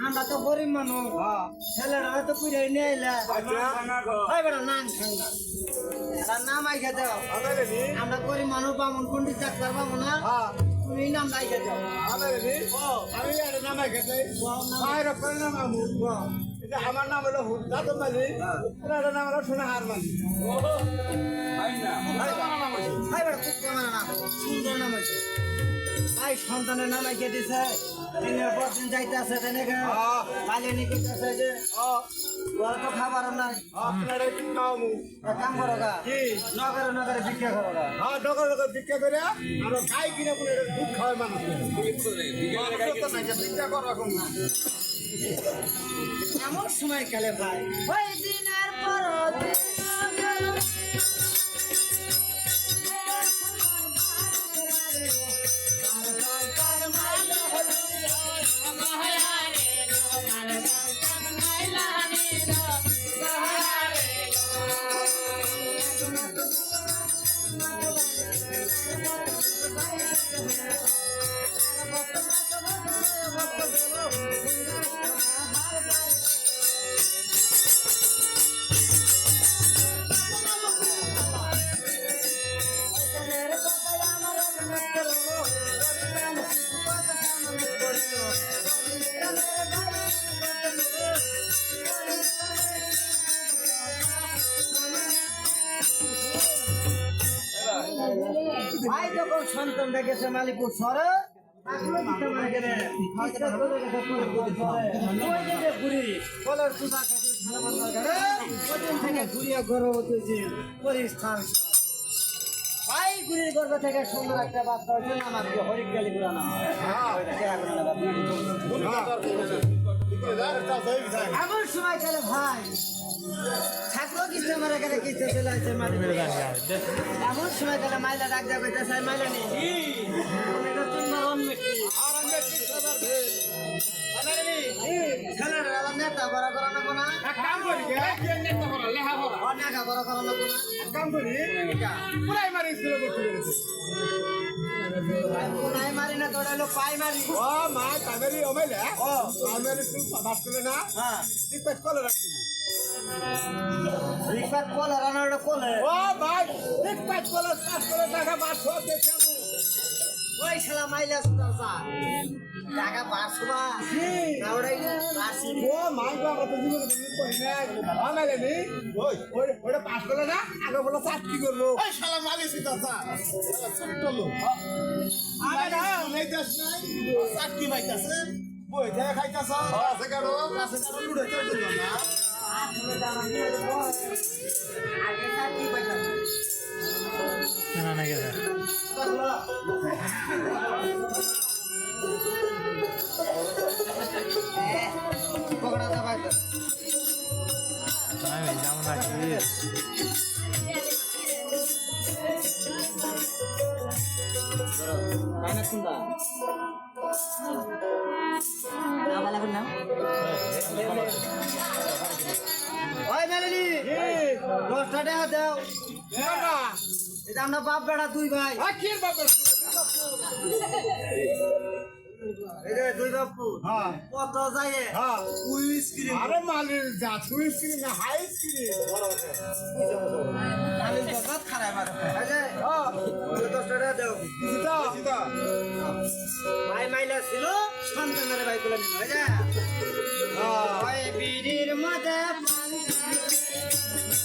আমরা তো গরিব মানুষ। হ্যাঁ। ছেলেরা তো পুরে নিয়ে আচ্ছা ভাই বেটা নাম এরা নাম রে নি। আমরা গরিব মানুষ বামুন পন্ডিত ডাক্তার পাবো না হ্যাঁ? তুমি নাম রে নি। আমি নামে বাইরে করে নাম। আমু। আমার নাম হলো হুদা মালি? এটা নাম হলো সোনাহার মালি। ভাই বেটা খুব কেমন নাম সুন্দর নাম আছে সন্তানের নাম দিছে। দিনের পর দিন যাইতে আছে তেনেকে। কালে নিকিতেছে যে ওর তো খাবার নাই। আপনারা একটু নামু এক কাম করো গা কি? নগরে নগরে ভিক্ষা করো গা। হ্যাঁ ডকর ডকর ভিক্ষা করে আমরা গাই কিনে বলে দুধ খাওয়াই মানুষ। ভিক্ষা কর রকম না এমন সময় গেলে ভাই ওই দিনের পর দিন ভাই সালামান দরকারে, ওদিন থেকে ঘুরিয়ে গর্ভবতী পরিস্থান। ভাই ঘুরির গর্ভ থেকে সুন্দর একটা বাচ্চা হয়েছে কি হরিকালী গুড়া নাম বাবা। এমন সময় ভাই থাকল কিস্তে মারা গেলে কিস্তে চলে আসছে এমন সময় গেলে মাইলা ডাক যাবে তাই মাইলা নেই ছেলেরা নেতা বড় করানো কোনা কাম করি গে অনেকা বড় করানো কোনা কাম করি প্রাইমারি স্কুলে ভর্তি করেছে মারি না তোরা লোক পাই মারি। ও মা প্রাইমারি ওমাইলে ও। স্কুল পাস করে না। হ্যাঁ। টিকেট কলে রাখছি। রিক্সার কোলে রানার কোলে। ও ভাই টিকেট কলে পাস করে টাকা বাস হতে কেমন ওই শালা মাইলা সুন্দর সা টাকা পাঁচশো বা না ওটাই পাঁচশো ও মাই বাবা তো জীবনে তুমি কই না? আমাইলে নি ওই। ওই ওটা পাস করে না? আগে বলে চাকরি করব ওই শালা মালি সিতা সা ছোট্ট লোক আরে না নেই নাই। বই খাইতাছ। আছে কারও আছে কারও লুড়ে চলে না। পকড়া দা পাইতাম কানে শুনবা না বলা না ওই মেলেনি দশটা টাকা দাও। এটা আমরা বাপ বেড়া দুই ভাই। দুই বাপু। হ্যাঁ। কত যায় হ্যাঁ। আরে মালির যা তুই স্ক্রিন হাই স্ক্রিন। আমি জগৎ খারাপ আর হ্যাঁ। দশটা টাকা দাও। ভাই মাইলা ছিল সন্তানের ভাই গুলো নিল। বিড়ির মধ্যে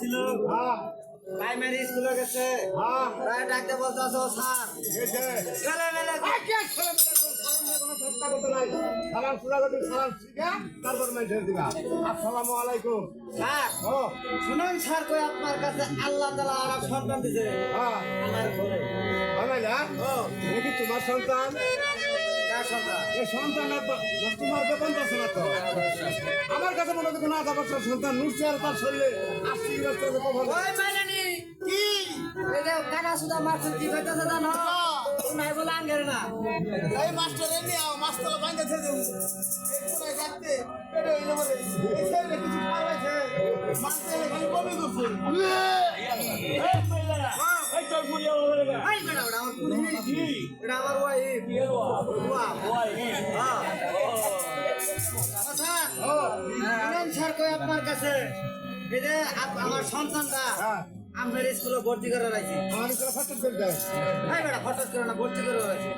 ছিল ভাই মেরে স্কুলে গেছে হ্যাঁ ডাকতে বলতে আসো স্যার মেলে সালাম সুরা করবি সালাম শিখা তারপর মেসেজ দিবা। আসসালামু আলাইকুম। স্যার ও। শুনুন স্যার কই আপনার কাছে আল্লাহ তালা আর সন্তান দিছে। হ্যাঁ। আমার ঘরে। আমাইলা ও। দেখি তোমার সন্তান? না আমার কাছে মনে হচ্ছে আধা বছর সন্তান নুসছে আর তার শরীরে আশি বছর কি? সুদা মারছেন কি জানো? নাই বলে আঙ্গের না। এই মাস্টার এমনি আও মাস্টার বাইন্দাছে যে কোনায় কাটতে পেটে হইল বলে। এই ছেলে কিছু খাওয়াইছে। মাস্টার এখানে কমে করছে। এই বেটা ওটা আমার পুলিশ এটা আমার ওয়াইফ ওয়াইফ হ্যাঁ। আচ্ছা ও স্যার কই আপনার কাছে? এই যে আমার সন্তানটা। হ্যাঁ। আমার স্কুলে ভর্তি করে রাখছি আমার করে ফটো করে দাও এই বেটা হঠাৎ করে না ভর্তি করে রাখছি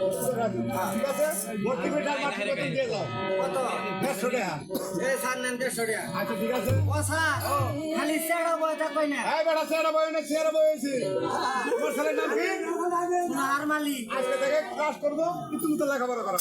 ঠিক আছে? ভর্তি করে আর মাটি করে দিয়ে দাও। কত? দেড়শো টাকা। এই স্যার নেন দেড়শো টাকা। আচ্ছা ঠিক আছে। ও স্যার খালি সেটা বই থাকবে না এই বেটা চেয়ারা বই না চেয়ারা বইছি তোমার ছেলের নাম কি? আজকে থেকে ক্লাস করব মতো লেখাপড়া করা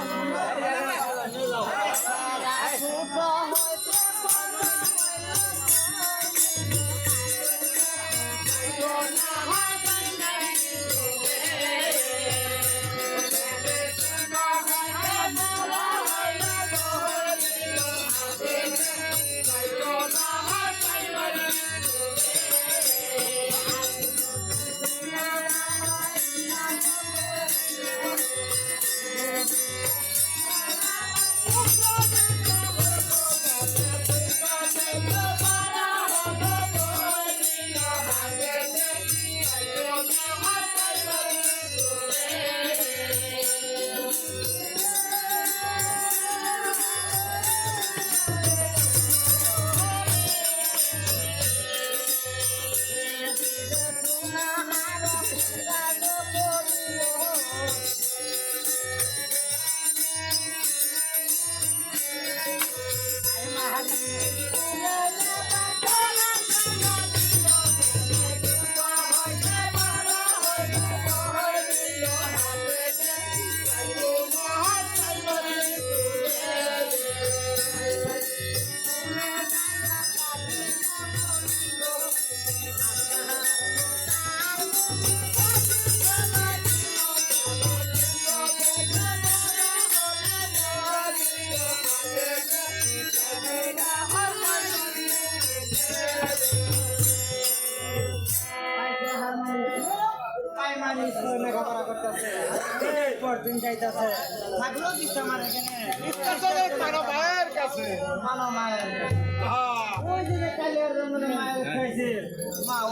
লেখাপড়া করতেছে? পরদিন যাইতেছে। থাকলেও দিচ্ছে আমার এখানে। ভাইয়ের কাছে। মানো মায়ের। হ্যাঁ ওই যে কালের মা ও